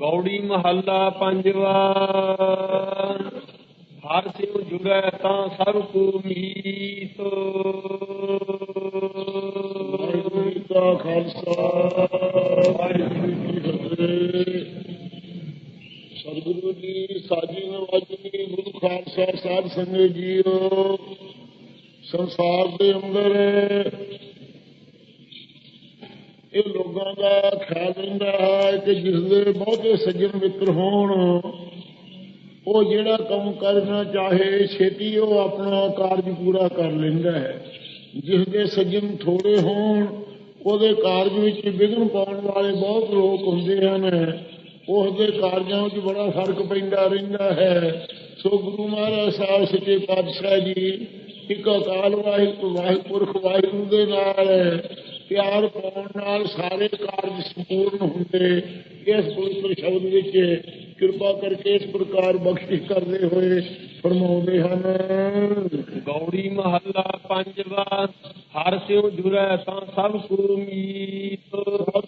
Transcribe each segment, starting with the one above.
ਗੌੜੀ ਮਹੱਲਾ ਪੰਜਵਾ। ਹਰ ਸਿਉ ਜੁੜੈ ਤਾਂ ਸਭ ਕੋ ਮੀਤ ਵਾਹਿਗੁਰੂ ਜੀ ਕਾ ਖਾਲਸਾ। ਵਾਹਿਗੁਰੂ ਜੀ ਕੀ ਫਤਿਹ। ਸਤਿਗੁਰੂ ਜੀ ਸਾਜੀ ਨਵਾਜੀ ਗੁਰੂ ਖਾਲਸਾ ਸਾਧ ਸੰਗਤ ਜੀਓ। ਸੰਸਾਰ ਦੇ ਅੰਦਰ ਦਾ ਖਿਆਲ ਰਹਿੰਦਾ ਹੈ ਕਿ ਜਿਸ ਦੇ ਬਹੁਤੇ ਸੱਜਣ ਮਿੱਤਰ ਹੋਣ, ਉਹ ਜਿਹੜਾ ਕੰਮ ਕਰਨਾ ਚਾਹੇ ਛੇਤੀ ਉਹ ਆਪਣਾ ਕਾਰਜ ਪੂਰਾ ਕਰ ਲੈਂਦਾ ਹੈ। ਜਿਸ ਦੇ ਸੱਜਣ ਥੋੜੇ ਹੋਣ, ਉਹਦੇ ਕਾਰਜ ਵਿੱਚ ਵਿਘਨ ਪਾਉਣ ਵਾਲੇ ਬਹੁਤ ਲੋਕ ਹੁੰਦੇ ਹਨ। ਉਸ ਦੇ ਕਾਰਜਾਂ ਵਿੱਚ ਬੜਾ ਫ਼ਰਕ ਪੈਂਦਾ ਰਹਿੰਦਾ ਹੈ। ਸੋ ਗੁਰੂ ਮਹਾਰਾਜ ਸਾਹਿਬ, ਸੱਚੇ ਪਾਤਸ਼ਾਹ ਜੀ, ਇੱਕ ਅਕਾਲ ਵਾਹਿਗੁਰੂ ਵਾਹਿਗੁਰੂ ਵਾਹਿਗੁਰੂ ਦੇ ਨਾਲ ਪਿਆਰ ਪਾਉਣ ਨਾਲ ਸਾਰੇ ਕਾਰਜ ਸੰਪੂਰਨ ਹੁੰਦੇ। ਇਸ ਪਵਿੱਤਰ ਸ਼ਬਦ ਵਿੱਚ ਕਿਰਪਾ ਕਰਕੇ ਇਸ ਪ੍ਰਕਾਰ ਬਖਸ਼ਿਸ਼ ਕਰਦੇ ਹੋਏ ਫਰਮਾਉਂਦੇ ਹਨ। ਗੌੜੀ ਮਹੱਲਾ ਪੰਜਵਾ ਹਰ ਸਿਉ ਜੁੜੈ ਤਾਂ ਸਭ ਕੋ ਮੀਤ।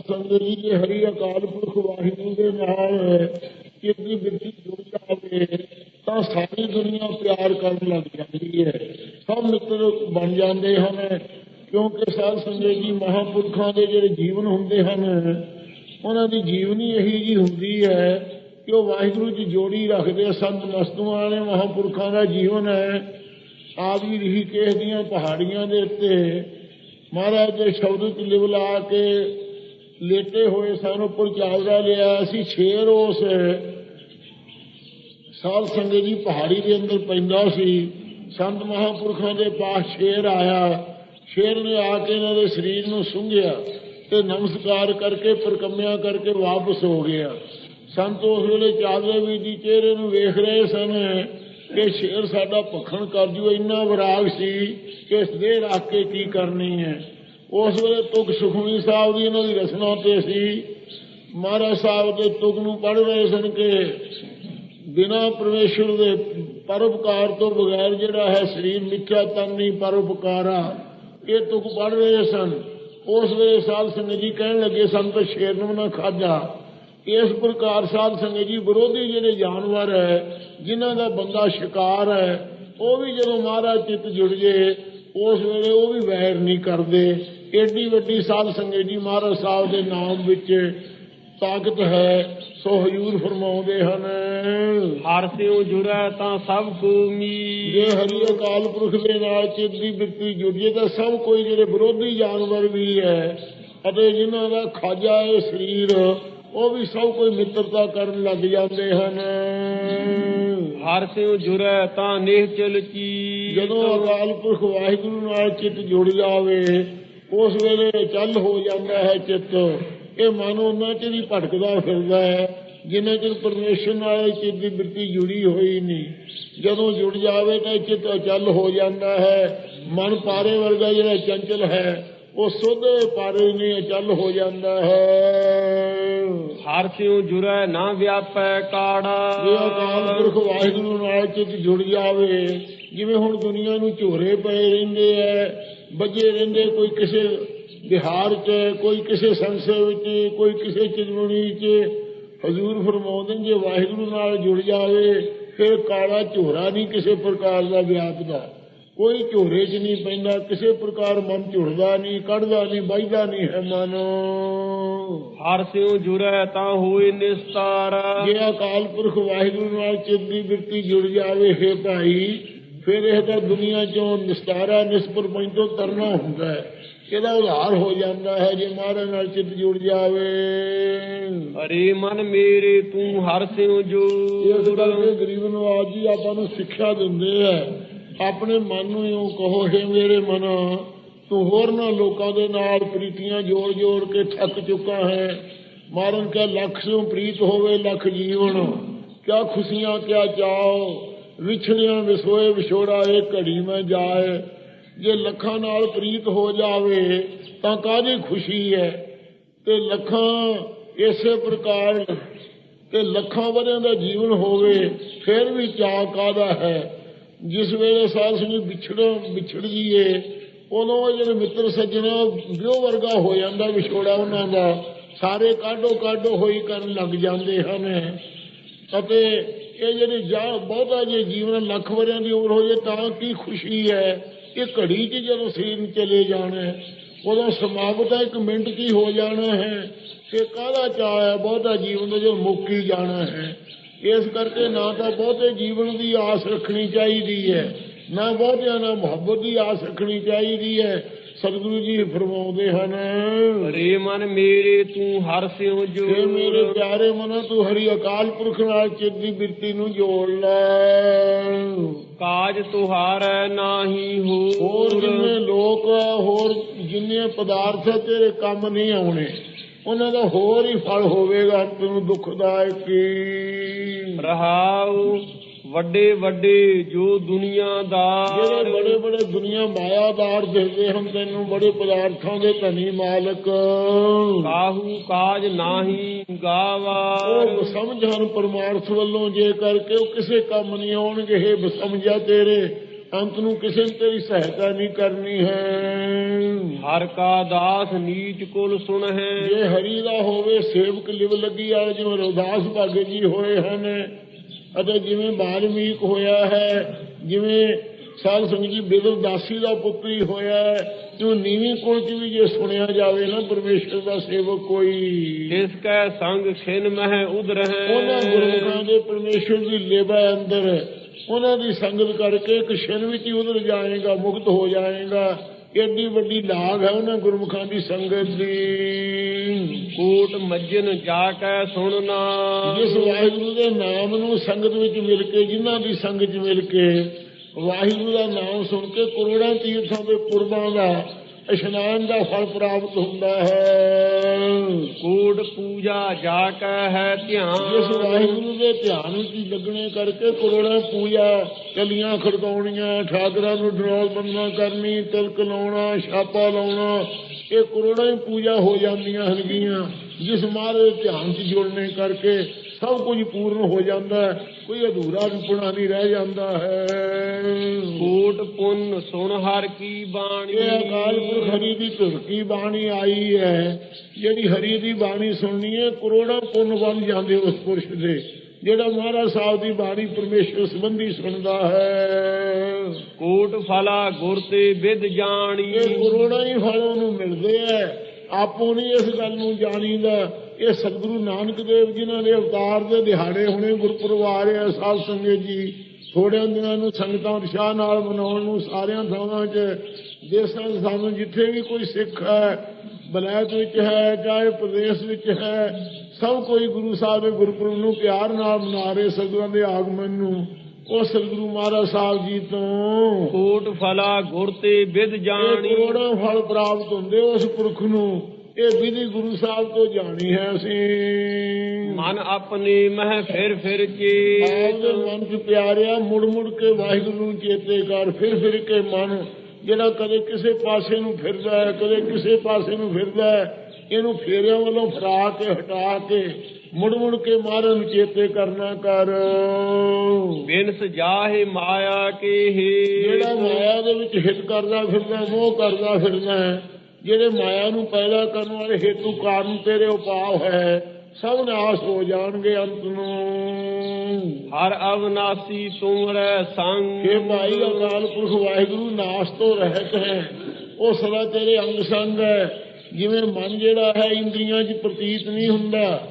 ਸੰਗਤ ਜੀ ਜੇ ਹਰੀ ਅਕਾਲ ਪੁਰਖ ਵਾਹਿਗੁਰੂ ਦੇ ਨਾਲ ਕਿਤੇ ਬਿਰਤੀ ਜੁੜ ਜਾਵੇ ਤਾਂ ਸਾਰੀ ਦੁਨੀਆ ਪਿਆਰ ਕਰਨ ਲੱਗ ਜਾਂਦੀ ਹੈ। ਸਭ ਮਿੱਤਰ ਬਣ ਜਾਂਦੇ ਹਨ। ਕਿਉਂਕਿ ਸਾਧ ਸੰਗਤ ਜੀ ਮਹਾਪੁਰਖਾਂ ਦੇ ਜਿਹੜੇ ਜੀਵਨ ਹੁੰਦੇ ਹਨ, ਉਹਨਾਂ ਦੀ ਜੀਵਨੀ ਇਹੀ ਜੀ ਹੁੰਦੀ ਹੈ ਕਿ ਉਹ ਵਾਹਿਗੁਰੂ ਜੀ ਜੋੜੀ ਰੱਖਦੇ ਸੰਤ ਮਸਤੂਆਂ ਵਾਲੇ ਮਹਾਪੁਰਖਾਂ ਦਾ ਜੀਵਨ ਹੈ। ਆਦਿ ਰਿਸ਼ੀਕੇਸ਼ ਦੀਆਂ ਪਹਾੜੀਆਂ ਦੇ ਉੱਤੇ। ਮਹਾਰਾਜ ਦੇ ਸ਼ਬਦ ਚ ਲਿਵਲਾ ਕੇ ਲੇਟੇ ਹੋਏ ਸਾਨੂੰ, ਉੱਪਰ ਚਾਵੜਾ ਲਿਆ ਸੀ, ਸ਼ੇਰ ਉਸ ਸਾਧ ਸੰਗਤ ਜੀ ਪਹਾੜੀ ਦੇ ਅੰਦਰ ਪੈਂਦਾ ਸੀ। ਸੰਤ ਮਹਾਪੁਰਖਾਂ ਦੇ ਪਾਸ ਸ਼ੇਰ ਆਇਆ। ਸ਼ੇਰ ਨੇ ਆ ਕੇ ਇਹਨਾਂ ਦੇ ਸਰੀਰ ਨੂੰ ਸੁੰਘਿਆ ਤੇ ਨਮਸਕਾਰ ਕਰਕੇ ਪਰਕੰਮਿਆ ਕਰਕੇ ਵਾਪਸ ਹੋ ਗਿਆ। ਸੰਤ ਉਸ ਵੇਲੇ ਚਾਵੜੇ ਵੀ ਦੀ ਚਿਹਰੇ ਨੂੰ ਵੇਖ ਰਹੇ ਸਨ ਕਿ ਸ਼ੇਰ ਸਾਡਾ ਭਖਣ ਕਰ ਜੂ, ਇੰਨਾ ਵਿਰਾਗ ਸੀ ਕਿ ਇਸ ਦੇ ਰੱਖ ਕੇ ਕੀ ਕਰਨੀ ਹੈ। ਉਸ ਵੇਲੇ ਤੁਕ ਸੁਖਮਨੀ ਸਾਹਿਬ ਦੀ ਇਹਨਾਂ ਦੀ ਰਸਨਾ ਤੇ ਸੀ। ਮਹਾਰਾਜ ਸਾਹਿਬ ਦੇ ਤੁਕ ਨੂੰ ਪੜ ਰਹੇ ਸਨ ਕਿ ਬਿਨਾ ਪਰਮੇਸ਼ਰ ਦੇ ਪਰਉਪਕਾਰ ਤੋਂ ਬਗੈਰ ਜਿਹੜਾ ਹੈ ਸਰੀਰ ਮਿੱਠਾ ਤਨ ਨਹੀਂ, ਪਰਉਪਕਾਰਾ। ਇਹ ਤੁਕ ਪੜ੍ਹ ਰਹੇ ਸਨ। ਉਸ ਵੇਲੇ ਸਾਧ ਸੰਗਤ ਜੀ ਕਹਿਣ ਲੱਗੇ ਸਨ ਤਾਂ ਸ਼ੇਰ ਨੂੰ ਨਾ ਖਾਧਾ। ਇਸ ਪ੍ਰਕਾਰ ਸਾਧ ਸੰਗਤ ਜੀ ਵਿਰੋਧੀ ਜਿਹੜੇ ਜਾਨਵਰ ਹੈ, ਜਿਨ੍ਹਾਂ ਦਾ ਬੰਦਾ ਸ਼ਿਕਾਰ ਹੈ, ਉਹ ਵੀ ਜਦੋਂ ਮਹਾਰਾਜ ਚਿੱਤ ਜੁੜ ਜੇ, ਉਸ ਵੇਲੇ ਉਹ ਵੀ ਵੈਰ ਨਹੀਂ ਕਰਦੇ। ਏਡੀ ਵੱਡੀ ਸਾਧ ਸੰਗਤ ਜੀ ਮਹਾਰਾਜ ਸਾਹਿਬ ਦੇ ਨਾਮ ਵਿੱਚ ਤਾਕਤ ਹੈ ਸੋ ਹਜੂਰ ਫਰਮਾਉਂਦੇ ਹਨ। ਹਰ ਸਿਉ ਜੁੜੈ ਤਾਂ ਸਭ ਕੋ ਮੀਤ ਜੇ ਹਰੀ ਅਕਾਲ ਪੁਰਖ ਦੇ ਨਾਲ ਚਿੱਤ ਦੀ ਬਿਰਤੀ ਜੁੜੀਏ ਤਾਂ ਸਭ ਕੋਈ ਜਿਹੜੇ ਵਿਰੋਧੀ ਜਾਨਵਰ ਵੀ ਹੈ ਅਤੇ ਜਿਨ੍ਹਾਂ ਦਾ ਖਾਜਾ ਹੈ ਸਰੀਰ ਉਹ ਵੀ ਸਭ ਕੋਈ ਮਿੱਤਰਤਾ ਕਰਨ ਲੱਗ ਜਾਂਦੇ ਹਨ। ਹਰ ਸਿਉ ਜੁੜੈ ਤਾਂ ਨਿਹਚਲ ਚੀ ਜਦੋਂ ਅਕਾਲ ਪੁਰਖ ਵਾਹਿਗੁਰੂ ਨਾਲ ਚਿੱਤ ਜੁੜ ਜਾਵੇ ਉਸ ਵੇਲੇ ਚੱਲ ਹੋ ਜਾਂਦਾ ਹੈ ਚਿੱਤ। ਇਹ ਮਨ ਉਹਨਾਂ ਚ ਵੀ ਭਟਕਦਾ ਫਿਰਦਾ ਹੈ ਜਿੰਨੇ ਚਿਰ ਪਰਮੇਸ਼ਰ ਨਾਲ ਚਿੱਤ ਦੀ ਬਿਰਤੀ ਜੁੜੀ ਹੋਈ ਨਹੀਂ। ਜਦੋਂ ਜੁੜ ਜਾਵੇ ਤਾਂ ਚਿੱਤ ਚੱਲ ਹੋ ਜਾਂਦਾ ਹੈ। ਮਨ ਪਾਰੇ ਵਰਗਾ ਜਿਹੜਾ ਚੰਚਲ ਹੈ ਉਹ ਸੁੱਧ ਪਾਰੇ ਨਹੀਂ ਚੱਲ ਹੋ ਜਾਂਦਾ ਹੈ। ਹਰ ਸਿਉ ਜੁੜੈ ਨਾ ਵਿਆਪੈ ਕਾੜਾ। ਜੇ ਅਕਾਲ ਪੁਰਖ ਵਾਹਿਗੁਰੂ ਨਾਲ ਚਿੱਤ ਜੁੜ ਜਾਵੇ ਜਿਵੇਂ ਹੁਣ ਦੁਨੀਆ ਨੂੰ ਝੋਰੇ ਪਏ ਰਹਿੰਦੇ ਐ ਵੱਜੇ ਰਹਿੰਦੇ ਕੋਈ ਕਿਸੇ ਬਿਹਾਰ 'ਚ ਕੋਈ ਕਿਸੇ ਸੰਸੇ ਵਿੱਚ ਕੋਈ ਕਿਸੇ ਚਿੰਮਣੀ 'ਚ ਹਜ਼ੂਰ ਫਰਮਾਉਂਦੇ ਜੇ ਵਾਹਿਗੁਰੂ ਨਾਲ ਜੁੜ ਜਾਵੇ ਫਿਰ ਕਾਲਾ ਝੋਰਾ ਨਹੀਂ ਕਿਸੇ ਪ੍ਰਕਾਰ ਦਾ ਵਿਆਪਦਾ। ਕੋਈ ਝੋਰੇ 'ਚ ਨਹੀਂ ਪੈਂਦਾ ਕਿਸੇ ਪ੍ਰਕਾਰ ਮਨ ਝੁਰਦਾ ਨਹੀਂ ਕੱਢਦਾ ਨਹੀਂ ਵੱਜਦਾ ਨਹੀਂ ਹੈ ਮਨ। ਹਰ ਸਿਉ ਜੁੜੈ ਤਾਂ ਹੋਏ ਨਿਸਤਾਰ। ਜੇ ਅਕਾਲ ਪੁਰਖ ਵਾਹਿਗੁਰੂ ਨਾਲ ਚਿੱਤ ਦੀ ਬਿਰਤੀ ਜੁੜ ਜਾਵੇ ਹੈ ਭਾਈ ਫਿਰ ਇਹ ਤਾਂ ਦੁਨੀਆ ਚੋਂ ਨਿਸਤਾਰਾ ਨਿਸਪਰ ਤੋਂ ਤਰਨਾ ਹੁੰਦਾ ਹੈ। ਇਹਦਾ ਉਧਾਰ ਹੋ ਜਾਂਦਾ ਹੈ ਜੇ ਮਹਾਰਾਜ ਨਾਲ ਚਿੱਤ ਜੁੜ ਜਾਵੇ। ਹਰੇ ਮਨ ਮੇਰੇ ਤੂੰ ਹਰ ਸਿਉ ਇਸ ਜੋੜ ਕਰਕੇ ਗਰੀਬ ਨਵਾਜ ਜੀ ਆਪਾਂ ਨੂੰ ਸਿੱਖਿਆ ਦਿੰਦੇ ਆ ਆਪਣੇ ਮਨ ਨੂੰ ਇਉਂ ਕਹੋ ਹੈ ਮੇਰੇ ਮਨ ਤੂੰ ਹੋਰ ਨਾ ਲੋਕਾਂ ਦੇ ਨਾਲ ਪ੍ਰੀਤੀਆਂ ਜੋੜ ਜੋੜ ਕੇ ਥੱਕ ਚੁੱਕਾ ਹੈ। ਮਾਰਨ ਕਾ ਲੱਖ ਸਿਉ ਪ੍ਰੀਤ ਹੋਵੇ ਲੱਖ ਜੀਵਨ। ਕਿਆ ਖੁਸ਼ੀਆਂ ਕਿਆ ਚਾਓ ਵਿਛੜਿਆਂ ਵਿਸੋਏ ਵਿਛੋੜਾ ਇਹ ਘੜੀ ਮੈਂ ਜਾਏ। ਜੇ ਲੱਖਾਂ ਨਾਲ ਪ੍ਰੀਤ ਹੋ ਜਾਵੇ, ਤਾਂ ਕਾਹਦੀ ਖੁਸ਼ੀ ਹੈ? ਤੇ ਲੱਖਾਂ ਇਸੇ ਪ੍ਰਕਾਰ ਤੇ ਲੱਖਾਂ ਵਰਿਆਂ ਦਾ ਜੀਵਨ ਹੋਵੇ, ਫਿਰ ਵੀ ਚਾਅ ਕਾਦਾ ਹੈ? ਜਿਸ ਵੇਲੇ ਸਾਧ ਸੰਗਤ ਵਿਛੜੋ, ਵਿਛੜ ਜੀਏ ਉਦੋਂ ਉਹ ਜਿਹੜੇ ਮਿੱਤਰ ਸੱਜਣ ਵਿਉ ਵਰਗਾ ਹੋ ਜਾਂਦਾ ਵਿਛੋੜਾ ਉਹਨਾਂ ਦਾ। ਸਾਰੇ ਕਾਢੋ ਕਾਢੋ ਹੋਈ ਕਰਨ ਲੱਗ ਜਾਂਦੇ ਹਨ। ਅਤੇ ਇਹ ਜਿਹੜੀ ਜਾ ਬਹੁਤਾ ਜੇ ਜੀਵਨ ਲੱਖ ਵਰਿਆਂ ਦੀ ਉਮਰ ਹੋ ਜੇ ਤਾਂ ਕੀ ਖੁਸ਼ੀ ਹੈ? ਇਹ ਘੜੀ 'ਚ ਜਦੋਂ ਸਰੀਰ ਚਲੇ ਜਾਣਾ ਹੈ ਉਦੋਂ ਸਮਾਪਤ ਹੈ, ਇੱਕ ਮਿੰਟ 'ਚ ਹੋ ਜਾਣਾ ਹੈ? ਕਿ ਕਾਹਦਾ ਚਾਅ ਹੈ? ਬਹੁਤਾ ਜੀਵਨ ਦਾ ਜੋ ਮੁੱਕ ਜਾਣਾ ਹੈ। ਇਸ ਕਰਕੇ ਨਾ ਤਾਂ ਬਹੁਤੇ ਜੀਵਨ ਦੀ ਆਸ ਰੱਖਣੀ ਚਾਹੀਦੀ ਹੈ, ਨਾ ਬਹੁਤਿਆਂ ਨਾਲ ਮੁਹੱਬਤ ਦੀ ਆਸ ਰੱਖਣੀ ਚਾਹੀਦੀ ਹੈ ਸਤਿਗੁਰੂ ਜੀ ਫਰਮਾਉਂਦੇ ਹਨ ਰੇ ਮਨ ਮੇਰੇ ਤੂੰ ਹਰ ਸਿਉ ਇਹ ਮੇਰੇ ਜੋਰ ਪਿਆਰੇ ਮਨੋ ਤੂੰ ਹਰੀ ਅਕਾਲ ਪੁਰਖ ਨਾਲ ਚਿੱਤ ਦੀ ਬਿਰਤੀ ਨੂੰ ਜੋੜ ਲੈ। ਕਾਜ ਤੁਹਾਰੈ ਨਾਹੀ ਹੋਰ। ਹੋਰ ਜਿੰਨੇ ਲੋਕ ਹੋਰ ਜਿੰਨੇ ਪਦਾਰਥ ਤੇਰੇ ਕੰਮ ਨਹੀਂ ਆਉਣੇ। ਉਹਨਾਂ ਦਾ ਹੋਰ ਹੀ ਫਲ ਹੋਵੇਗਾ ਤੈਨੂੰ ਦੁਖਦਾਇਕ ਹੀ। ਰਹਾਉ। ਵੱਡੇ ਵੱਡੇ ਜੋ ਦੁਨੀਆਦਾਰ ਜਿਹੜੇ ਬੜੇ ਬੜੇ ਦੁਨੀਆ ਮਾਇਆਦਾਰ ਦਿਖਦੇ ਹਨ ਤੈਨੂੰ ਬੜੇ ਪਦਾਰਥਾਂ ਦੇ ਧਨੀ ਮਾਲਕ। ਕਾਹੂ ਕਾਜ ਨਾਹੀ ਗਾਵਾਰ ਉਹ ਸਮਝਣ ਪਰਮਾਰਥ ਵੱਲੋਂ ਜੇ ਕਰਕੇ ਉਹ ਕਿਸੇ ਕੰਮ ਨਹੀਂ ਆਉਣਗੇ ਇਹ ਬਸਮਝਾ ਤੇਰੇ ਅੰਤ ਨੂੰ ਕਿਸੇ ਨੇ ਤੇਰੀ ਸਹਾਇਤਾ ਨਹੀਂ ਕਰਨੀ ਹੈ। ਹਰ ਕਾ ਦਾਸ ਨੀਚ ਕੁਲ ਸੁਣ ਹੈ। ਜੇ ਹਰੀ ਦਾ ਹੋਵੇ ਸੇਵਕ ਲਿਵ ਲੱਗੀ ਆ ਜਿਵੇਂ ਰੋਦਾਸ ਭਾਗੇ ਜੀ ਹੋਏ ਹਨ ਅਤੇ ਜਿਵੇਂ ਬਾਲਮੀਕ ਹੋਇਆ ਹੈ ਜਿਵੇਂ ਸਾਧ ਸੰਗਤ ਜੀ ਬਿਦਲ ਦਾਸੀ ਦਾ ਪੁੱਤਰੀ ਹੋਇਆ ਹੈ ਜੋ ਨੀਵੀਂ ਕੁਲ ਚ ਵੀ ਜੇ ਸੁਣਿਆ ਜਾਵੇ ਨਾ ਪਰਮੇਸ਼ਰ ਦਾ ਸੇਵਕ ਕੋਈ। ਇਸ ਕੈ ਸੰਗ ਖਿਨ ਮਹਿ ਉਹਨਾਂ ਹੈ ਗੁਰਮੁਖਾਂ ਦੇ ਪਰਮੇਸ਼ਰ ਦੀ ਲੇਬਾ ਅੰਦਰ ਉਹਨਾਂ ਦੀ ਸੰਗਤ ਕਰਕੇ ਇੱਕ ਛਿਨ ਵਿੱਚ ਹੀ ਉਧਰ ਜਾਏਗਾ ਮੁਕਤ ਹੋ ਜਾਏਗਾ। ਏਡੀ ਵੱਡੀ ਲਾਗ ਹੈ ਉਹਨਾਂ ਗੁਰਮੁਖਾਂ ਦੀ ਸੰਗਤ ਦੀ। ਕੋਟ ਮੱਜਨ ਜਾ ਕੈ ਸੁਣਨਾ ਜਿਸ ਵਾਹਿਗੁਰੂ ਦੇ ਨਾਮ ਨੂੰ ਸੰਗਤ ਵਿੱਚ ਮਿਲ ਕੇ, ਜਿਨ੍ਹਾਂ ਦੀ ਸੰਗਤ 'ਚ ਮਿਲ ਕੇ ਵਾਹਿਗੁਰੂ ਦਾ ਨਾਮ ਸੁਣ ਕੇ ਕਰੋੜਾਂ ਤੀਰਥਾਂ ਦੇ ਪੁਰਬਾਂ ਦਾ ਇਸ਼ਨਾਨ ਦਾ ਫਲ ਪ੍ਰਾਪਤ ਹੁੰਦਾ ਹੈ। ਕੋਟ ਪੂਜਾ ਜਾ ਕੈ ਹੈ ਜਿਸ ਧਿਆਨ ਵਾਹਿਗੁਰੂ ਦੇ ਧਿਆਨ ਵਿੱਚ ਹੀ ਲੱਗਣੇ ਕਰਕੇ ਕਰੋੜਾਂ ਪੂਜਾ ਕਲੀਆਂ ਖੜਕਾਉਣੀਆਂ, ਠਾਕਰਾਂ ਨੂੰ ਡਰੋਲ ਬੰਨਾ ਕਰਨੀ, ਤਿਲਕ ਲਾਉਣਾ, ਛਾਪਾ ਲਾਉਣਾ, ਇਹ ਕਰੋੜਾਂ ਹੀ ਪੂਜਾ ਹੋ ਜਾਂਦੀਆਂ ਹਨਗੀਆਂ ਜਿਸ ਮਹਾਰਾਜ ਧਿਆਨ 'ਚ ਜੁੜਨੇ ਕਰਕੇ ਸਭ ਕੁਝ ਪੂਰਨ ਹੋ ਜਾਂਦਾ ਹੈ। ਕੋਈ ਅਧੂਰਾ ਰੁਪਣਾ ਨਹੀਂ ਰਹਿ ਜਾਂਦਾ ਹੈ। ਕੋਟ ਪੁੰਨ ਸੁਣ ਹਰ ਕੀ ਬਾਣੀ। ਇਹ ਅਕਾਲ ਪੁਰਖ ਹਰੀ ਦੀ ਧੁਰਕੀ ਬਾਣੀ ਆਈ ਹੈ। ਜਿਹੜੀ ਹਰੀ ਦੀ ਬਾਣੀ ਸੁਣਨੀ ਹੈ ਕਰੋੜਾਂ ਪੁੰਨ ਬਣ ਜਾਂਦੇ ਉਸ ਪੁਰਸ਼ ਦੇ। ਜਿਹੜਾ ਮਹਾਰਾਜ ਸਾਹਿਬ ਦੀ ਬਾਣੀ ਪਰਮੇਸ਼ਰ ਸੰਬੰਧੀ ਸੁਣਦਾ ਹੈ। ਕੋਟ ਫਲਾ ਗੁਰ ਤੇ ਵਿਦ ਜਾਣੀ। ਇਹ ਕਰੋੜਾਂ ਹੀ ਫਲ ਉਹਨੂੰ ਮਿਲਦੇ ਐ ਆਪੋ ਨਹੀਂ ਇਸ ਗੱਲ ਨੂੰ ਜਾਣੀਦਾ। ਇਹ ਸਤਿਗੁਰੂ ਨਾਨਕ ਦੇਵ ਜਿਨ੍ਹਾਂ ਦੇ ਅਵਤਾਰ ਦੇ ਦਿਹਾੜੇ ਹੁਣੇ ਗੁਰਪੁਰਬ ਆ ਰਹੇ ਸਾਧ ਸੰਗਤ ਜੀ ਥੋੜਿਆਂ ਦਿਨਾਂ ਨੂੰ ਸੰਗਤਾਂ ਉਤਸ਼ਾਹ ਨਾਲ ਮਨਾਉਣ ਨੂੰ ਸਾਰਿਆਂ ਥਾਵਾਂ 'ਚ ਦੇਸਾਂ ਸਾਨੂੰ ਜਿੱਥੇ ਵੀ ਕੋਈ ਸਿੱਖ ਹੈ ਬਲੈਤ ਵਿੱਚ ਹੈ ਚਾਹੇ ਪ੍ਰਦੇਸ਼ ਵਿੱਚ ਹੈ ਸਭ ਕੋਈ ਗੁਰੂ ਸਾਹਿਬ ਦੇ ਗੁਰਪੁਰਬ ਨੂੰ ਪਿਆਰ ਨਾਲ ਮਨਾ ਰਹੇ ਸਤਿਗੁਰਾਂ ਦੇ ਆਗਮਨ ਨੂੰ ਉਹ ਸਤਿਗੁਰੂ ਮਹਾਰਾਜ ਸਾਹਿਬ ਜੀ ਤੋਂ ਕੋਟ ਫਲਾ ਗੁਰ ਤੇ ਵਿਦ ਜਾਣੀ। ਕਰੋੜਾਂ ਫਲ ਪ੍ਰਾਪਤ ਹੁੰਦੇ ਉਸ ਪੁਰਖ ਨੂੰ। ਇਹ ਵਿਧੀ ਗੁਰੂ ਸਾਹਿਬ ਤੋਂ ਜਾਣੀ ਹੈ ਅਸੀਂ। ਮਨ ਆਪਣੇ ਮਹਿ ਫਿਰ ਫਿਰ ਚੇਤ। ਮਨ ਚ ਪਿਆਰਿਆ ਮੁੜ ਮੁੜ ਕੇ ਵਾਹਿਗੁਰੂ ਨੂੰ ਚੇਤੇ ਕਰ ਫਿਰ ਫਿਰ ਕੇ ਮਨ ਜਿਹੜਾ ਕਦੇ ਕਿਸੇ ਪਾਸੇ ਨੂੰ ਫਿਰਦਾ ਹੈ ਕਦੇ ਕਿਸੇ ਪਾਸੇ ਨੂੰ ਫਿਰਦਾ ਹੈ ਇਹਨੂੰ ਫੇਰਿਆਂ ਵੱਲੋਂ ਫਰਾ ਕੇ ਹਟਾ ਕੇ ਮੁੜ ਮੁੜ ਕੇ ਮਹਾਰਾਜ ਨੂੰ ਚੇਤੇ ਕਰਨਾ ਕਰ। ਬਿਨਸ ਜਾਹੇ ਮਾਇਆ ਕੇ ਜਿਹੜਾ ਹੈ ਮਾਇਆ ਦੇ ਵਿੱਚ ਹਿੱਤ ਕਰਦਾ ਫਿਰਦਾ ਮੋਹ ਕਰਦਾ ਫਿਰਦਾ ਹੈ ਜਿਹੜੇ ਮਾਇਆ ਨੂੰ ਪੈਦਾ ਕਰਨ ਵਾਲੇ ਹੇਤੂ ਕਾਰਨ ਤੇਰੇ ਉਪਾਅ ਹੈ ਸਭ ਨਾਸ ਹੋ ਜਾਣਗੇ ਅੰਤ ਨੂੰ। ਹਰ ਅਵਨਾਸੀ ਤੁਮਰੈ ਸੰਗ। ਇਹ ਭਾਈ ਅਕਾਲ ਪੁਰਖ ਵਾਹਿਗੁਰੂ ਨਾਸ ਤੋਂ ਰਹਿਤ ਹੈ। ਉਹ ਸਦਾ ਤੇਰੇ ਅੰਗ ਸੰਗ ਹੈ। ਜਿਵੇਂ ਮਨ ਜਿਹੜਾ ਹੈ ਇੰਦਰੀਆਂ 'ਚ ਪ੍ਰਤੀਤ ਨਹੀਂ ਹੁੰਦਾ।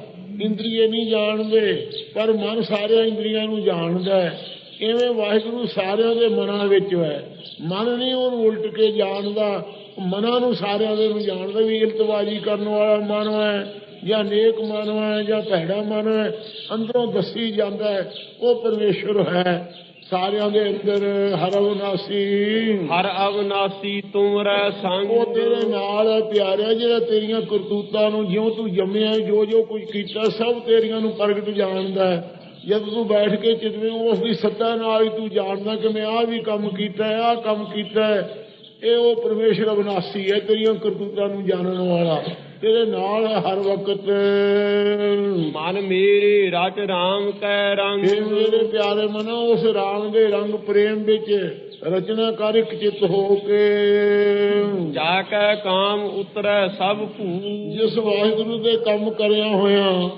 ਇੰਦਰੀਏ ਨਹੀਂ ਜਾਣਦੇ ਪਰ ਮਨ ਸਾਰਿਆਂ ਇੰਦਰੀਆਂ ਨੂੰ ਜਾਣਦਾ ਹੈ। ਇਵੇਂ ਵਾਹਿਗੁਰੂ ਸਾਰਿਆਂ ਦੇ ਮਨਾਂ ਵਿੱਚ ਹੈ। ਮਨ ਨਹੀਂ ਉਹਨੂੰ ਉਲਟ ਕੇ ਜਾਣਦਾ ਮਨਾਂ ਨੂੰ ਸਾਰਿਆਂ ਦੇ ਨੂੰ ਜਾਣਦਾ ਵੀ ਇਲਤਵਾਜੀ ਕਰਨ ਵਾਲਾ ਮਨ ਹੈ ਜਾਂ ਨੇਕ ਮਨ ਹੈ ਜਾਂ ਭੈੜਾ ਮਨ ਹੈ ਅੰਦਰੋਂ ਦੱਸੀ ਜਾਂਦਾ ਹੈ ਉਹ ਪਰਮੇਸ਼ਰ ਹੈ। ਸਾਰਿਆਂ ਦੇ ਅੰਦਰ ਹਰਵਨਾਸੀ ਹਰ ਅਵਨਾਸੀ ਤੁਮਰੈ ਸੰਗ। ਉਹ ਤੇਰੇ ਨਾਲ ਹੈ ਪਿਆਰਿਆ ਜਿਹੜਾ ਤੇਰੀਆਂ ਕਰਤੂਤਾਂ ਨੂੰ ਜਿਉਂ ਤੂੰ ਜੰਮਿਆ ਜੋ ਜੋ ਕੁਝ ਕੀਤਾ ਸਭ ਤੇਰੀਆਂ ਨੂੰ ਪ੍ਰਗਟ ਜਾਣਦਾ ਹੈ। ਜਦ ਤੂੰ ਬੈਠ ਕੇ ਚਿਤਵੇਂ ਉਸ ਦੀ ਸੱਤਾ ਨਾਲ ਹੀ ਤੂੰ ਜਾਣਦਾ ਕਿ ਮੈਂ ਆਹ ਵੀ ਕੰਮ ਕੀਤਾ ਹੈ ਆਹ ਕੰਮ ਕੀਤਾ ਹੈ। ਇਹ ਉਹ ਪਰਮੇਸ਼ਰ ਅਵਨਾਸੀ ਹੈ ਤੇਰੀਆਂ ਕਰਤੂਤਾਂ ਨੂੰ ਜਾਣਨ ਵਾਲਾ। ਤੇਰੇ ਨਾਲ ਹੈ ਹਰ ਵਕਤ। ਮਨ ਮੇਰੇ ਰਚ ਰਾਮ ਕੈ ਰੰਗ। ਮੇਰੇ ਪਿਆਰੇ ਮਨੋ ਉਸ ਰਾਮ ਦੇ ਰੰਗ ਪ੍ਰੇਮ ਵਿੱਚ ਰਚਨਾ ਕਰ ਇੱਕ ਚਿੱਤ ਹੋ ਕੇ। ਜਾ ਕੈ ਕਾਮ ਉਤਰੈ ਸਭ ਭੂ। ਜਿਸ ਵਾਹਿਗੁਰੂ ਦੇ ਕੰਮ ਕਰਿਆ ਹੋਇਆ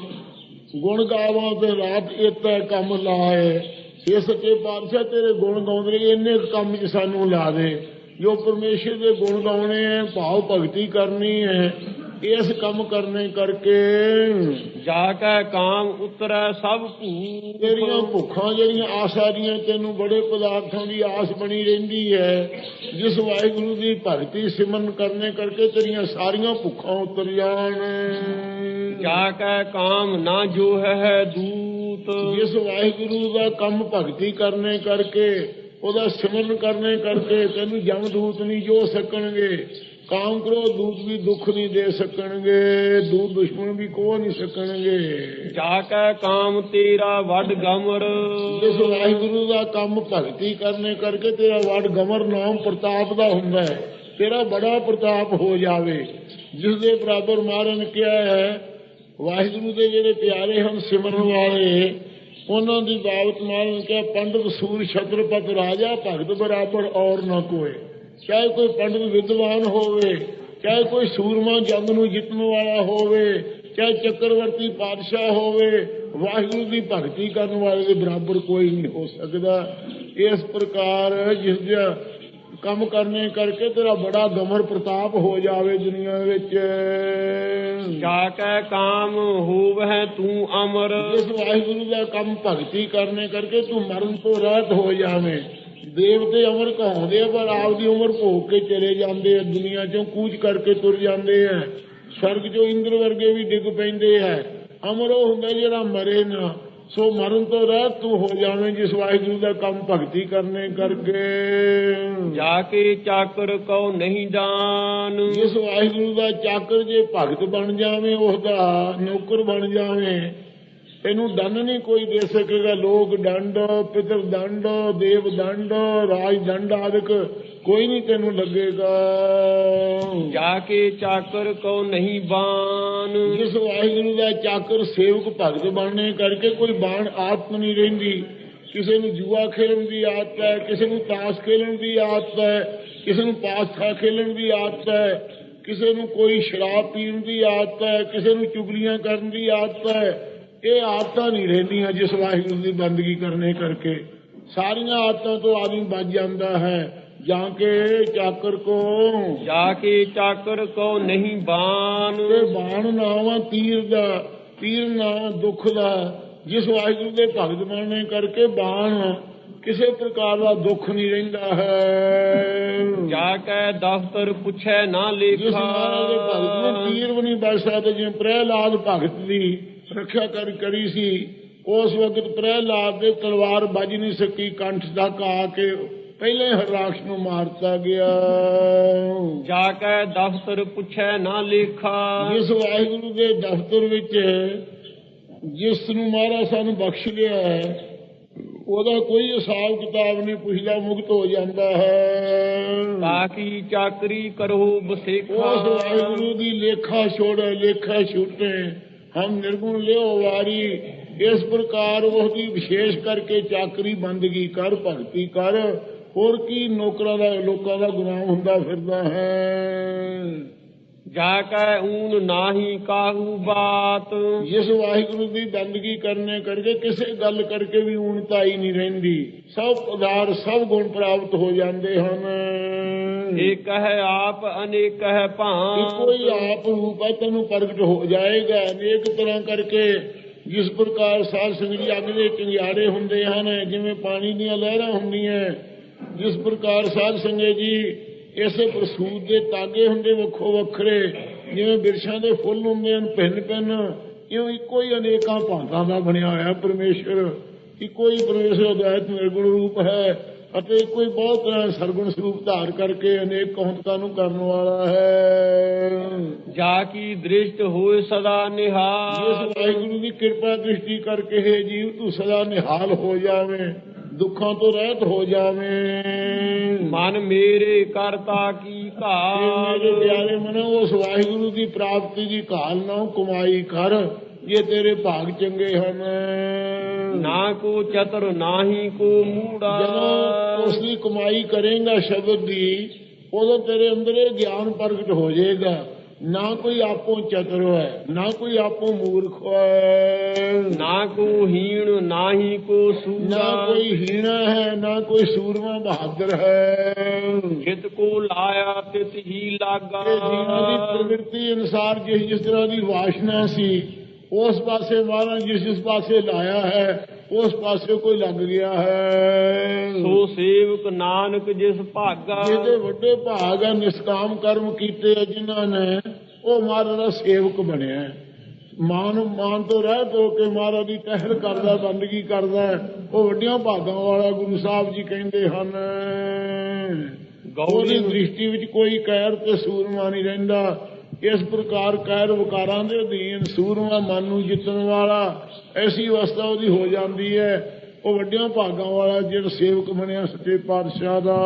ਗੁਣ ਗਾਵਾਂ ਤੇ ਰਾਤ ਇਤੈ ਕੰਮ ਲਾਏ। ਇਹ ਸੱਚੇ ਪਾਤਸ਼ਾਹ ਤੇਰੇ ਗੁਣ ਗਾਉਂਦੇ ਇੰਨੇ ਕੁ ਕੰਮ ਚ ਸਾਨੂੰ ਲਾ ਦੇ। ਜੋ ਪਰਮੇਸ਼ਰ ਦੇ ਗੁਣ ਗਾਉਣੇ ਹੈ ਭਾਵ ਭਗਤੀ ਕਰਨੀ ਹੈ ਇਸ ਕੰਮ ਕਰਨੇ ਕਰਕੇ ਜਾ ਕੈ ਕਾਮ ਉਤਰੈ ਸਭ ਭੂ ਤੇਰੀਆਂ ਭੁੱਖਾਂ ਜਿਹੜੀਆਂ ਆਸਾਂ ਦੀਆਂ ਤੈਨੂੰ ਬੜੇ ਪਦਾਰਥਾਂ ਦੀ ਆਸ ਬਣੀ ਰਹਿੰਦੀ ਹੈ ਜਿਸ ਵਾਹਿਗੁਰੂ ਦੀ ਭਗਤੀ ਸਿਮਰਨ ਕਰਨੇ ਕਰਕੇ ਤੇਰੀਆਂ ਸਾਰੀਆਂ ਭੁੱਖਾਂ ਉਤਰ ਜਾਣ। ਜਾ ਕੈ ਕਾਮ ਨਾ ਜੋ ਹੈ ਦੂਤ। ਜਿਸ ਵਾਹਿਗੁਰੂ ਦਾ ਕੰਮ ਭਗਤੀ ਕਰਨੇ ਕਰਕੇ ਉਹਦਾ ਸਿਮਰਨ ਕਰਨੇ ਕਰਕੇ ਤੈਨੂੰ ਜਮ ਦੂਤ ਨਹੀਂ ਜੋ ਸਕਣਗੇ। ਕਾਮ ਕਰੋ ਦੂਤ ਵੀ ਦੁੱਖ ਨਹੀਂ ਦੇ ਸਕਣਗੇ ਦੂਤ ਦੁਸ਼ਮਣ ਵੀ ਕੋ ਨਹੀਂ ਸਕਣਗੇ। ਜਾ ਕੈ ਕਾਮ ਤੇਰਾ ਵੱਡ ਗਮਰ। ਜਿਸ ਵਾਹਿਗੁਰੂ ਦਾ ਕੰਮ ਭਗਤੀ ਕਰਨੇ ਕਰਕੇ ਤੇਰਾ ਵਡ ਗਮਰ ਨਾਮ ਪ੍ਰਤਾਪ ਦਾ ਹੁੰਦਾ ਹੈ। ਤੇਰਾ ਬੜਾ ਪ੍ਰਤਾਪ ਹੋ ਜਾਵੇ। ਜਿਸ ਦੇ ਬਰਾਬਰ ਮਾਰਨ ਕਿਹਾ ਹੈ ਵਾਹਿਗੁਰੂ ਦੇ ਜਿਹੜੇ ਪਿਆਰੇ ਹਨ ਸਿਮਰਨ ਵਾਲੇ ਉਹਨਾਂ ਦੀ ਬਾਬਤ ਮਾਰਨ ਕਿਹਾ, ਪੰਡਤ ਸੂਰ ਛਤਰਪਤ ਰਾਜਾ, ਭਗਤ ਬਰਾਬਰ ਔਰ ਨਾ ਕੋਏ। ਚਾਹੇ ਕੋਈ ਪੰਡਤ ਵਿਦਵਾਨ ਹੋਵੇ, ਚਾਹੇ ਕੋਈ ਸੂਰਮਾ ਜੰਗ ਨੂੰ ਜਿੱਤਣ ਵਾਲਾ ਹੋਵੇ, ਚਾਹੇ ਚੱਕਰਵਰਤੀ ਪਾਤਸ਼ਾਹ ਹੋਵੇ, ਵਾਹਿਗੁਰੂ ਦੀ ਭਗਤੀ ਕਰਨ ਵਾਲੇ ਦੇ ਬਰਾਬਰ ਕੋਈ ਨਹੀਂ ਹੋ ਸਕਦਾ। ਇਸ ਪ੍ਰਕਾਰ ਜਿਸ ਦਾ ਕੰਮ ਕਰਨੇ ਕਰਕੇ ਤੇਰਾ ਬੜਾ ਗਮਰ ਪ੍ਰਤਾਪ ਹੋ ਜਾਵੇ ਦੁਨੀਆ ਵਿੱਚ। ਜਾ ਕੈ ਕਾਮ ਹੋਵਹਿ ਤੂੰ ਅਮਰ। ਇਸ ਵਾਹਿਗੁਰੂ ਦਾ ਕੰਮ ਭਗਤੀ ਕਰਨੇ ਕਰਕੇ ਤੂੰ ਮਰਨ ਤੋਂ ਰਹਿਤ ਹੋ ਜਾਵੇਂ। ਦੇਵਤੇ ਅਮਰ ਕਹਾਉਂਦੇ ਪਰ ਆਪਦੀ ਉਮਰ ਭੋਗ ਕੇ ਚਲੇ ਜਾਂਦੇ ਆ ਦੁਨੀਆ ਚੋਂ ਕੂਚ ਕਰਕੇ ਤੁਰ ਜਾਂਦੇ ਆ। ਸਵਰਗ ਚੋਂ ਇੰਦਰ ਵਰਗੇ ਵੀ ਡਿੱਗ ਪੈਂਦੇ ਆ। ਅਮਰ ਉਹ ਹੁੰਦਾ ਜਿਹੜਾ ਮਰੇ ਨਾ। ਸੋ ਮਰਨ ਤੋਂ ਰਹਿਤ ਤੂੰ ਹੋ ਜਾਵੇਂ ਜਿਸ ਵਾਹਿਗੁਰੂ ਦਾ ਕੰਮ ਭਗਤੀ ਕਰਨੇ ਕਰਕੇ। ਜਾ ਕੇ ਚਾਕਰ ਕਉ ਨਹੀਂ ਜਾਨ ਜਿਸ ਵਾਹਿਗੁਰੂ ਦਾ ਚਾਕਰ ਜੇ ਭਗਤ ਬਣ ਜਾਵੇ ਉਹਦਾ ਨੌਕਰ ਬਣ ਜਾਵੇ ਇਹਨੂੰ ਦੰਡ ਨਹੀਂ ਕੋਈ ਦੇ ਸਕੇਗਾ। ਲੋਕ ਦੰਡ ਪਿਤਰ ਦੰਡ ਦੇਵ ਦੰਡ ਰਾਜ ਦੰਡ ਆਦਿਕ ਕੋਈ ਨਹੀਂ ਤੈਨੂੰ ਲੱਗੇਗਾ। ਜਾ ਕੇ ਚਾਕਰ ਕਉ ਨਹੀਂ ਬਾਨ। ਜਿਸ ਵਾਹਿਗੁਰੂ ਦਾ ਚਾਕਰ ਸੇਵਕ ਭਗਤ ਬਣਨੇ ਕਰਕੇ ਕੋਈ ਬਾਣ ਆਤਮ ਨਹੀਂ ਰਹਿੰਦੀ। ਕਿਸੇ ਨੂੰ ਜੂਆ ਖੇਡਣ ਦੀ ਆਦਤ ਹੈ ਕਿਸੇ ਨੂੰ ਤਾਸ਼ ਖੇਡਣ ਦੀ ਆਦਤ ਹੈ ਕਿਸੇ ਨੂੰ ਪਾਸਾ ਖੇਡਣ ਦੀ ਆਦਤ ਹੈ ਕਿਸੇ ਨੂੰ ਕੋਈ ਸ਼ਰਾਬ ਪੀਣ ਦੀ ਆਦਤ ਹੈ ਕਿਸੇ ਨੂੰ ਚੁਗਲੀਆਂ ਕਰਨ ਦੀ ਆਦਤ ਹੈ। ਇਹ ਆਦਤਾਂ ਨਹੀਂ ਰਹਿੰਦੀਆਂ ਜਿਸ ਵਾਹਿਗੁਰੂ ਦੀ ਬੰਦਗੀ ਕਰਨੇ ਕਰਕੇ। ਸਾਰੀਆਂ ਆਦਤਾਂ ਤੋਂ ਆਦਮੀ ਬਚ ਜਾਂਦਾ ਹੈ। ਜਾਂ ਕਿ ਚਾਕਰ ਕੋ ਜਾ ਕੇ ਚਾਕਰ ਕਉ ਨਹੀਂ ਬਾਨ ਤੇ ਬਾਣ ਆ ਤੀਰ ਦਾ ਤੀਰ ਨਾਮ ਦੁੱਖ ਦਾ। ਜਿਸ ਵਾਹਿਗੁਰੂ ਦੇ ਭਗਤ ਬਣਨੇ ਕਰਕੇ ਬਾਣ ਕਿਸੇ ਪ੍ਰਕਾਰ ਦਾ ਦੁੱਖ ਨਹੀਂ ਰਹਿੰਦਾ ਹੈ। ਜਾ ਕੇ ਦਫ਼ਤਰ ਪੁੱਛੈ ਨਾ ਜਿਸ ਲੇਖਾ ਦੇ ਭਗਤ ਨੂੰ ਤੀਰ ਵੀ ਨਹੀਂ ਬਚ ਸਕਦਾ ਜਿਵੇਂ ਪ੍ਰਹਿਲਾਦ ਭਗਤ ਦੀ ਰੱਖਿਆ ਕਰ ਕਰੀ ਸੀ ਉਸ ਵਕਤ ਪ੍ਰਹਿਲਾਦ ਦੇ ਤਲਵਾਰ ਵੱਜ ਨਹੀਂ ਸਕੀ ਕੰਠ ਤੱਕ ਆ ਕੇ ਪਹਿਲੇ ਹਰਾਕਸ਼ ਨੂੰ ਮਾਰਤਾ ਗਿਆ। ਜਾ ਕੇ ਦਫ਼ਤਰ ਪੁੱਛੈ ਨਾ ਲੇਖਾ। ਜਿਸ ਵਾਹਿਗੁਰੂ ਦੇ ਦਫ਼ਤਰ ਵਿੱਚ ਜਿਸ ਨੂੰ ਮਹਾਰਾਜ ਸਾਨੂੰ ਬਖਸ਼ ਲਿਆ ਹੈ ਉਹਦਾ ਕੋਈ ਹਿਸਾਬ ਕਿਤਾਬ ਨਹੀਂ ਪੁੱਛਦਾ ਮੁਕਤ ਹੋ ਜਾਂਦਾ ਹੈ। ਤਾਕੀ ਚਾਕਰੀ ਕਰੋ ਬਸੇਖਾ ਉਸ ਵਾਹਿਗੁਰੂ ਦੀ ਲੇਖਾ ਛੋੜੇ ਲੇਖਾ ਛੁੱਟੇ ਹਮ ਨਿਰਗੁਣ ਲਿਓ ਵਾਰੀ। ਇਸ ਪ੍ਰਕਾਰ ਉਹਦੀ ਵਿਸ਼ੇਸ਼ ਕਰਕੇ ਚਾਕਰੀ ਬੰਦਗੀ ਕਰ ਭਗਤੀ ਕਰ। ਹੋਰ ਕੀ ਨੌਕਰਾਂ ਦਾ ਲੋਕਾਂ ਦਾ ਗੁਲਾਮ ਹੁੰਦਾ ਫਿਰਦਾ ਹੈ। ਜਾ ਕੇ ਊਨ ਨਾਹੀ ਕਾਹੂ ਬਾਤ। ਜਿਸ ਵਾਹਿਗੁਰੂ ਦੀ ਬੰਦਗੀ ਕਰਨੇ ਕਰਕੇ ਕਿਸੇ ਗੱਲ ਕਰਕੇ ਵੀ ਊਣਤਾ ਹੀ ਨਹੀਂ ਰਹਿੰਦੀ। ਸਭ ਪਦਾਰ ਸਭ ਗੁਣ ਪ੍ਰਾਪਤ ਹੋ ਜਾਂਦੇ ਹਨ। ਏਕ ਹੈ ਆਪ ਅਨੇਕ ਹੈ ਹੀ ਭਾਂਤ ਆਪ ਰੂਪ ਹੈ ਤੈਨੂੰ ਪ੍ਰਗਟ ਹੋ ਜਾਏਗਾ। ਅਨੇਕ ਤਰ੍ਹਾਂ ਕਰਕੇ ਜਿਸ ਪ੍ਰਕਾਰ ਸਾਧ ਸੰਗਤ ਜੀ ਅੱਗ ਦੇ ਚੰਗਿਆੜੇ ਹੁੰਦੇ ਹਨ ਜਿਵੇਂ ਪਾਣੀ ਦੀਆਂ ਲਹਿਰਾਂ ਹੁੰਦੀਆਂ ਜਿਸ ਪ੍ਰਕਾਰ ਸਾਧ ਸੰਗਤ ਜੀ ਇਸੇ ਪ੍ਰਸੂਤ ਦੇ ਤਾਗੇ ਹੁੰਦੇ ਵੱਖੋ ਵੱਖਰੇ ਜਿਵੇਂ ਬਿਰਛਾਂ ਦੇ ਫੁੱਲ ਹੁੰਦੇ ਹਨ ਭਿੰਨ ਭਿੰਨ ਇਉਂ ਇੱਕੋ ਹੀ ਅਨੇਕਾਂ ਭਾਂਤਾਂ ਦਾ ਬਣਿਆ ਹੋਇਆ ਪਰਮੇਸ਼ਰ। ਇੱਕੋ ਹੀ ਪਰਮੇਸ਼ਰ ਅਦਵੈਤ ਨਿਰਗੁਣ ਰੂਪ ਹੈ ਅਤੇ ਇੱਕੋ ਹੀ ਬਹੁਤ ਤਰ੍ਹਾਂ ਸਰਗੁਣ ਸਰੂਪ ਧਾਰ ਕਰਕੇ ਅਨੇਕ ਕੌਂਤਕਾਂ ਨੂੰ ਕਰਨ ਵਾਲਾ ਹੈ। ਜਾ ਕੀ ਦ੍ਰਿਸ਼ਟ ਹੋਏ ਸਦਾ ਜਿਸ ਨਿਹਾਲ ਵਾਹਿਗੁਰੂ ਦੀ ਕਿਰਪਾ ਦ੍ਰਿਸ਼ਟੀ ਕਰਕੇ ਹੈ ਜੀਵ ਤੂੰ ਸਦਾ ਨਿਹਾਲ ਹੋ ਜਾਵੇਂ। ਦੁੱਖਾਂ ਤੋਂ ਰਹਿਤ ਹੋ ਜਾਵੇਂ। ਮਨ ਮੇਰੇ ਕਰਤਾ ਕੀ ਘਾਲ। ਪਿਆਰੇ ਮਨੋ ਉਸ ਵਾਹਿਗੁਰੂ ਦੀ ਪ੍ਰਾਪਤੀ ਦੀ ਘਾਲ ਨਾ ਕਮਾਈ ਕਰ ਜੇ ਤੇਰੇ ਭਾਗ ਚੰਗੇ ਹਨ ਨਾ ਕੋ ਚਤਰ ਨਾਹੀ ਕੋ ਮੂੜਾ। ਜਦੋਂ ਉਸ ਦੀ ਕਮਾਈ ਕਰੇਗਾ ਸ਼ਬਦ ਦੀ ਉਦੋਂ ਤੇਰੇ ਅੰਦਰ ਇਹ ਗਿਆਨ ਪ੍ਰਗਟ ਹੋ ਜਾਏਗਾ। ਨਾ ਕੋਈ ਆਪੋ ਚਤੁਰ ਹੈ ਨਾ ਕੋਈ ਆਪੋ ਮੂਰਖ ਹੈ ਨਾ ਕੋ ਹੀਣ ਨਾਹੀ ਕੋ ਨਾ ਸੂਰਾ ਕੋਈ ਹੀਣਾ ਹੈ ਨਾ ਕੋਈ ਸੂਰਮਾ ਬਹਾਦਰ ਹੈ। ਜਿਤ ਕੋ ਲਾਇਆ ਤਿਤ ਹੀ ਲਾਗਾ। ਇਹ ਜੀਵਾਂ ਦੀ ਪ੍ਰਵਿਰਤੀ ਅਨੁਸਾਰ ਜਿਸ ਜਿਸ ਤਰ੍ਹਾਂ ਦੀ ਵਾਸ਼ਨਾ ਸੀ ਉਸ ਪਾਸੇ ਮਹਾਰਾਜ ਜਿਸ ਜਿਸ ਪਾਸੇ ਲਾਇਆ ਹੈ ਉਸ ਪਾਸੇ ਕੋਈ ਲੱਗ ਗਿਆ ਹੈ। ਸੋ ਸੇਵਕ ਨਾਨਕ ਜਿਸ ਭਾਗਾ ਜਿਹਦੇ ਵੱਡੇ ਭਾਗ ਹੈ ਨਿਸਕਾਮ ਕਰਮ ਕੀਤੇ ਜਿਨ੍ਹਾਂ ਨੇ ਉਹ ਮਹਾਰਾਜ ਦਾ ਸੇਵਕ ਬਣਿਆ। ਮਾਨ ਮਾਨ ਤੋਂ ਰਹਿਤ ਹੋ ਕੇ ਮਹਾਰਾਜ ਦੀ ਟਹਿਲ ਕਰਦਾ ਬੰਦਗੀ ਕਰਦਾ ਉਹ ਵੱਡੀਆਂ ਭਾਗਾਂ ਵਾਲਾ ਗੁਰੂ ਸਾਹਿਬ ਜੀ ਕਹਿੰਦੇ ਹਨ। ਗੌਰੀ ਦ੍ਰਿਸ਼ਟੀ ਵਿੱਚ ਕੋਈ ਕਹਿਰ ਤੇ ਸੂਰਮਾ ਨਹੀਂ ਰਹਿੰਦਾ। ਇਸ ਪ੍ਰਕਾਰ ਕਹਿਰ ਵਿਕਾਰਾਂ ਦੇ ਅਧੀਨ ਸੂਰਮਾ ਮਨ ਨੂੰ ਜਿੱਤਣ ਵਾਲਾ, ਐਸੀ ਅਵਸਥਾ ਉਹਦੀ ਹੋ ਜਾਂਦੀ ਹੈ। ਉਹ ਵੱਡੀਆਂ ਭਾਗਾਂ ਵਾਲਾ ਜਿਹੜਾ ਸੇਵਕ ਬਣਿਆ ਸੱਚੇ ਪਾਤਸ਼ਾਹ ਦਾ।